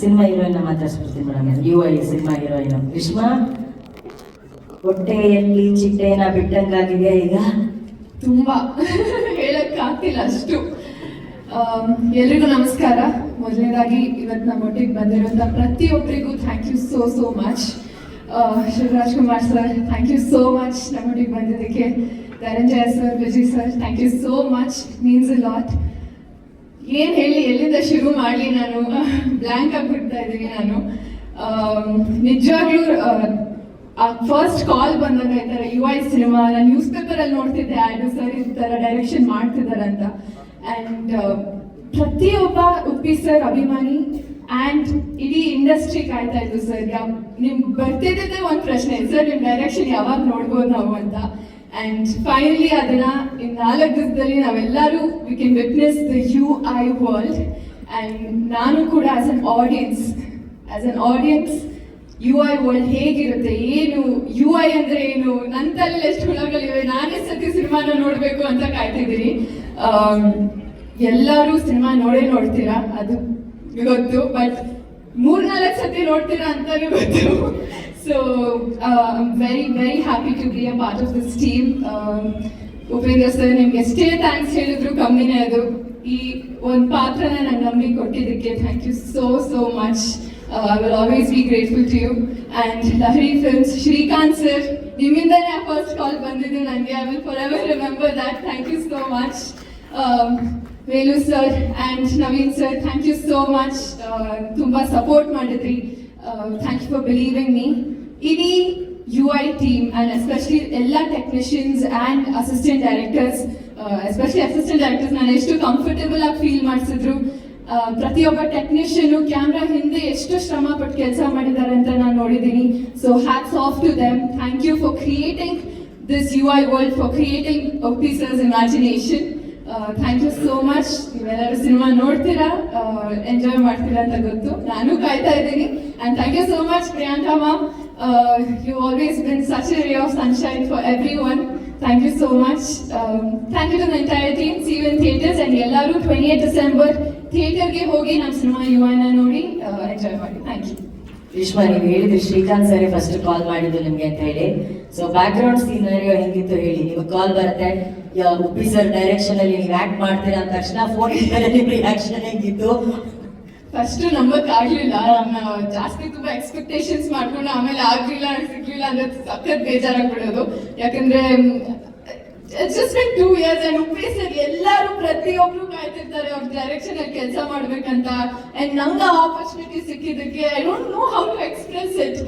Cinema heroine ಮಾತಾಡ್ಸ್ಬಿಡ್ತೀನಿ madam. U I cinema heroine. Rishma ಹೊಟ್ಟೆಯಲ್ಲಿ ಚಿಟ್ಟೆನ ಬಿಟ್ಟಂಗಾಗಿದೆ ಈಗ. ತುಂಬಾ. ಹೇಳಕ್ ಆಗ್ತಿಲ್ಲ ಅಷ್ಟು ಎಲ್ರಿಗೂ ನಮಸ್ಕಾರ. ಮೊದಲನೇದಾಗಿ ಇವತ್ತು ನಮ್ಮ ಒಟ್ಟಿಗೆ ಬಂದಿರುವಂತ ಪ್ರತಿಯೊಬ್ಬರಿಗೂ thank you so so much Shivaraj Kumar sir thank you so much ನಮ್ಮ ಒಟ್ಟಿಗೆ ಬಂದಿದ್ದಕ್ಕೆ. Dhananjaya sir Vijay sir thank you so much means a lot ಏನ್ ಹೇಳಿ, ಎಲ್ಲಿಂದ ಶುರು ಮಾಡಲಿ ನಾನು? ಬ್ಲ್ಯಾಂಕ್ ಆಗ್ಬಿಡ್ತಾ ಇದ್ದೀನಿ ನಾನು. ನಿಜವಾಗ್ಲೂ ಫಸ್ಟ್ ಕಾಲ್ ಬಂದಾಗ ಈ ಯು ಐ ಸಿನಿಮಾ ನಾನು ನ್ಯೂಸ್ ಪೇಪರಲ್ಲಿ ನೋಡ್ತಿದ್ದೆ ಆ್ಯಡ್, ಸರ್ ಈ ಥರ ಡೈರೆಕ್ಷನ್ ಮಾಡ್ತಿದ್ದಾರೆ ಅಂತ ಆ್ಯಂಡ್ ಪ್ರತಿಯೊಬ್ಬ ಉಪ್ಪಿ ಸರ್ ಅಭಿಮಾನಿ ಆ್ಯಂಡ್ ಇಡೀ ಇಂಡಸ್ಟ್ರಿ ಕಾಯ್ತಾ ಇದ್ದು ಸರ್. ಯಾವ ನಿಮ್ ಬರ್ತಿದ್ದೇ ಒಂದು ಪ್ರಶ್ನೆ, ಸರ್ ನಿಮ್ಮ ಡೈರೆಕ್ಷನ್ ಯಾವಾಗ ನೋಡ್ಬೋದು ನಾವು ಅಂತ. ಆ್ಯಂಡ್ ಫೈನಲಿ ಅದನ್ನ ಇನ್ ನಾಲ್ಕು ದಿವಸದಲ್ಲಿ ನಾವೆಲ್ಲರೂ we can witness the UI I and ಆ್ಯಂಡ್ ನಾನು ಕೂಡ as an audience as an audience UI I world ಹೇಗಿರುತ್ತೆ ಏನು ಯು ಐ ಅಂದ್ರೆ ಏನು ನನ್ನ ತಲೆಯಲ್ಲಿ ಎಷ್ಟು ಹುಳಗಳಿವೆ ನಾನೇ ಸತಿ ಸಿನಿಮಾನ ನೋಡಬೇಕು ಅಂತ ಕಾಯ್ತಿದ್ದೀನಿ ಆಮ್, ಎಲ್ಲರೂ ಸಿನಿಮಾ ನೋಡೇ ನೋಡ್ತೀರಾ? ಅದು ಗೊತ್ತು ಬಟ್ ಮೂರ್ನಾಲ್ಕು ಸತಿ ನೋಡ್ತೀರಾ ಅಂತಾನೂ ಗೊತ್ತು. So very, very happy to be a part of this team. Upendra sir ನಿಮ್ಗೆ ಎಷ್ಟೇ ಥ್ಯಾಂಕ್ಸ್ ಹೇಳಿದ್ರು ಕಮ್ಮಿನೇ ಅದು. ಈ ಒಂದು ಪಾತ್ರನ ನನ್ನ ನಂಬಿ ಕೊಟ್ಟಿದ್ದಕ್ಕೆ thank you so so much I will always be grateful to you and Lahari films Srikanth sir ನಿಮ್ಮಿಂದನೇ ಆ ಫಸ್ಟ್ ಕಾಲ್ ಬಂದಿದ್ದು ನನಗೆ I will for ever remember that thank you so much Velu sir and Naveen sir thank you so much ತುಂಬ support ಮಾಡಿದ್ರಿ. Thank you for believing me ಇಡೀ U I team and especially ಎಲ್ಲ technicians and assistant directors especially assistant directors ನಾನು ಎಷ್ಟು comfortable ಆಗಿ feel ಮಾಡಿಸಿದ್ರು ಪ್ರತಿಯೊಬ್ಬ technician camera ಹಿಂದೆ ಎಷ್ಟು ಶ್ರಮ ಪಟ್ಟು ಕೆಲಸ ಮಾಡಿದ್ದಾರೆ ಅಂತ ನಾನು ನೋಡಿದ್ದೀನಿ so hats off to them thank you for creating this U I world for creating ಪೀಸರ್ಸ್ imagination thank you so much ನೀವೆಲ್ಲರೂ ಸಿನಿಮಾ ನೋಡ್ತೀರಾ? ಎಂಜಾಯ್ ಮಾಡ್ತೀರಾ ಅಂತ ಗೊತ್ತು. ನಾನು ಕಾಯ್ತಾ ಇದ್ದೀನಿ. And thank you so much Priyanka ma'am you always been such a ray of sunshine for everyone thank you so much thank you to the entire team see you in theatres and ಎಲ್ಲರೂ twenty eight December ಥಿಯೇಟರ್ಗೆ ಹೋಗಿ ನಮ್ಮ cinema you ಐನ ನೋಡಿ enjoy ಮಾಡಿ. Thank you ರಿಷ್ಮಾ ನೀವು ಹೇಳಿದ್ರಿ Srikanth sir first call ಮಾಡಿದ್ದು ನಿಮ್ಗೆ ಅಂತ ಹೇಳಿ. ಸೊ ಬ್ಯಾಕ್ ಗ್ರೌಂಡ್ ಸೀನರಿಯೋ ಹೆಂಗಿತ್ತು ಹೇಳಿ? ನೀವು ಕಾಲ್ ಬರುತ್ತೆ. ಉಪ್ಪಿ ಸರ್ ಡೈರೆಕ್ಷನ್ ಅಲ್ಲಿ ನೀವು ಆಕ್ಟ್ ಮಾಡ್ತೀರಾ ಅಂತ ತಕ್ಷಣ ಫೋನ್ ರಿಯಾಕ್ಷನ್ ಹೆಂಗಿತ್ತು? ಫಸ್ಟ್ ನಂಬಕ್ ಆಗ್ಲಿಲ್ಲ. ಜಾಸ್ತಿ ತುಂಬಾ ಎಕ್ಸ್ಪೆಕ್ಟೇಷನ್ಸ್ ಮಾಡ್ಕೊಂಡು ಆಮೇಲೆ ಆಗ್ಲಿಲ್ಲ, ಸಿಗ್ಲಿಲ್ಲ ಅಂದ್ರೆ ಸಖತ್ ಬೇಜಾರಾಗ್ಬಿಡೋದು. ಯಾಕಂದ್ರೆ just two years and sir ಎಲ್ಲರೂ ಪ್ರತಿಯೊಬ್ರು ಕಾಯ್ತಿರ್ತಾರೆ ಅವ್ರ ಡೈರೆಕ್ಷನ್ ಅಲ್ಲಿ ಕೆಲಸ ಮಾಡ್ಬೇಕಂತ. ಅಂಡ್ ನಂಗೆ opportunity ಸಿಕ್ಕಿದ್ದಕ್ಕೆ I don't know how to express it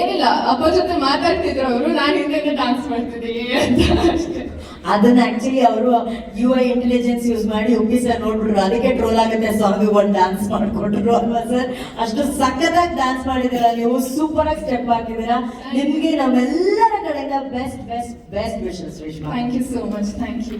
ಏನಿಲ್ಲ ಅಪ್ಪ ಜೊತೆ ಮಾತಾಡ್ತಿದ್ರು ಅವರು, ನಾನು ಹಿಂದೆ ಡಾನ್ಸ್ ಮಾಡ್ತಿದ್ದೆ ಅಂತ. ಅದನ್ನ ಆಕ್ಚುಲಿ ಅವರು ಯು ಐ ಇಂಟೆಲಿಜೆನ್ಸ್ ಯೂಸ್ ಮಾಡಿ ಉಪ್ಪಿ ಸರ್ ನೋಡ್ಬಿಟ್ರು. ಅದಕ್ಕೆ ಟ್ರೋಲ್ ಆಗುತ್ತೆ ಸಾಂಗ್ ಒಂದು ಡ್ಯಾನ್ಸ್ ಮಾಡ್ಕೊಂಡ್ರು ಅಲ್ವಾ ಸರ್ ಅಷ್ಟು ಸಖತ್ತಾಗಿ ಡ್ಯಾನ್ಸ್ ಮಾಡಿದ್ದೀರಾ. ನೀವು ಸೂಪರ್ ಆಗಿ ಸ್ಟೆಪ್ ಹಾಕಿದ್ದೀರಾ. ನಿಮ್ಗೆ ನಮ್ಮೆಲ್ಲರ ಕಡೆಯಿಂದ best best best wishes wish thank you so much thank you